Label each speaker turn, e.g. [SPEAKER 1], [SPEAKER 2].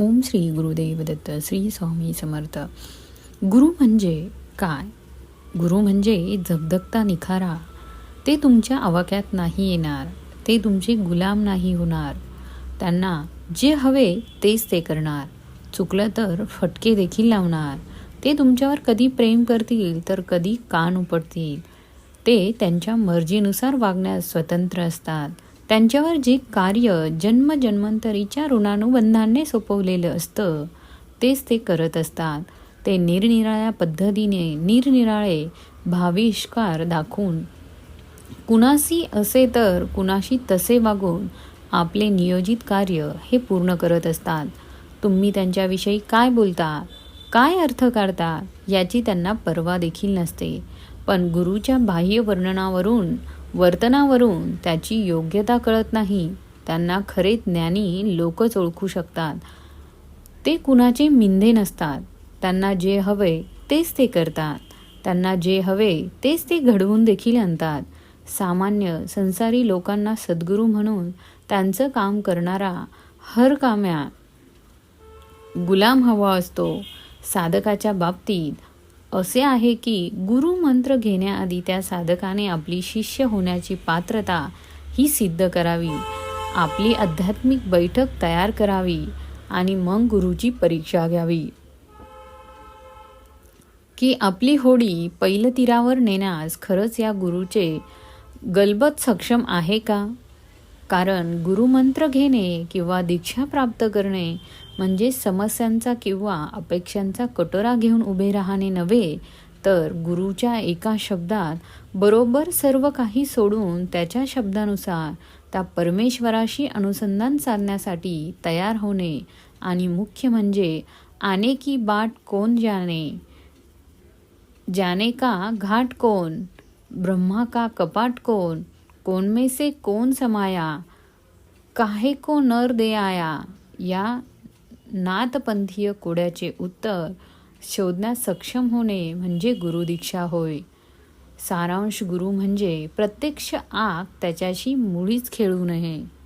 [SPEAKER 1] ओम श्री गुरुदेव दत्त श्री स्वामी समर्थ. गुरु म्हणजे काय? गुरु म्हणजे झगधगता निखारा. ते तुमच्या आवाक्यात नाही येणार ते तुमचे गुलाम नाही होणार. त्यांना जे हवे तेच ते करणार. चुकलं तर फटके देखील लावणार. ते तुमच्यावर कधी प्रेम करतील तर कधी कान उपटतील. ते त्यांच्या मर्जीनुसार वागण्यास स्वतंत्र असतात. त्यांच्यावर जे कार्य जन्मजन्मांतरीच्या ऋणानुबंधाने सोपवलेलं असतं तेच ते करत असतात. ते निरनिराळ्या पद्धतीने निरनिराळे भाविष्कार दाखवून कुणाशी असे तर कुणाशी तसे वागून आपले नियोजित कार्य हे पूर्ण करत असतात. तुम्ही त्यांच्याविषयी काय बोलता काय अर्थ काढता याची त्यांना पर्वा देखील नसते. पण गुरुच्या बाह्य वर्णनावरून वर्तनावरून त्याची योग्यता कळत नाही. त्यांना खरे ज्ञानी लोकच ओळखू शकतात. ते कुणाचे मिंधे नसतात. त्यांना जे हवे तेच ते करतात. त्यांना जे हवे तेच ते घडवून देखील आणतात. सामान्य संसारी लोकांना सद्गुरू म्हणून त्यांचं काम करणारा हर काम्या गुलाम हवा असतो. साधकाच्या बाबतीत असे आहे की गुरु मंत्र घेण्याआधी त्या साधकाने आपली शिष्य होण्याची पात्रता ही सिद्ध करावी. आपली आध्यात्मिक बैठक तयार करावी आणि मग गुरुची परीक्षा घ्यावी. की आपली होडी पैलतीरावर नेण्यास खरंच या गुरुचे गलबत सक्षम आहे का? कारण गुरुमंत्र घेणे किंवा दीक्षा प्राप्त करणे म्हणजे समस्यांचा किंवा अपेक्षांचा कटोरा घेऊन उभे राहणे नव्हे तर गुरुच्या एका शब्दात बरोबर सर्व काही सोडून त्याच्या शब्दानुसार त्या परमेश्वराशी अनुसंधान साधण्यासाठी तयार होणे आणि मुख्य म्हणजे आने की बाट कोण जाणे जाने का घाट कोण? ब्रह्मा का कपाट कोण? कोण में से कोण समाया? काहे को नर दे आया? या नाथपंथीय कोड्याचे उत्तर शोधण्यास सक्षम होणे म्हणजे गुरुदीक्षा होय. सारांश गुरु म्हणजे प्रत्यक्ष आग त्याच्याशी मुळीच खेळू नये.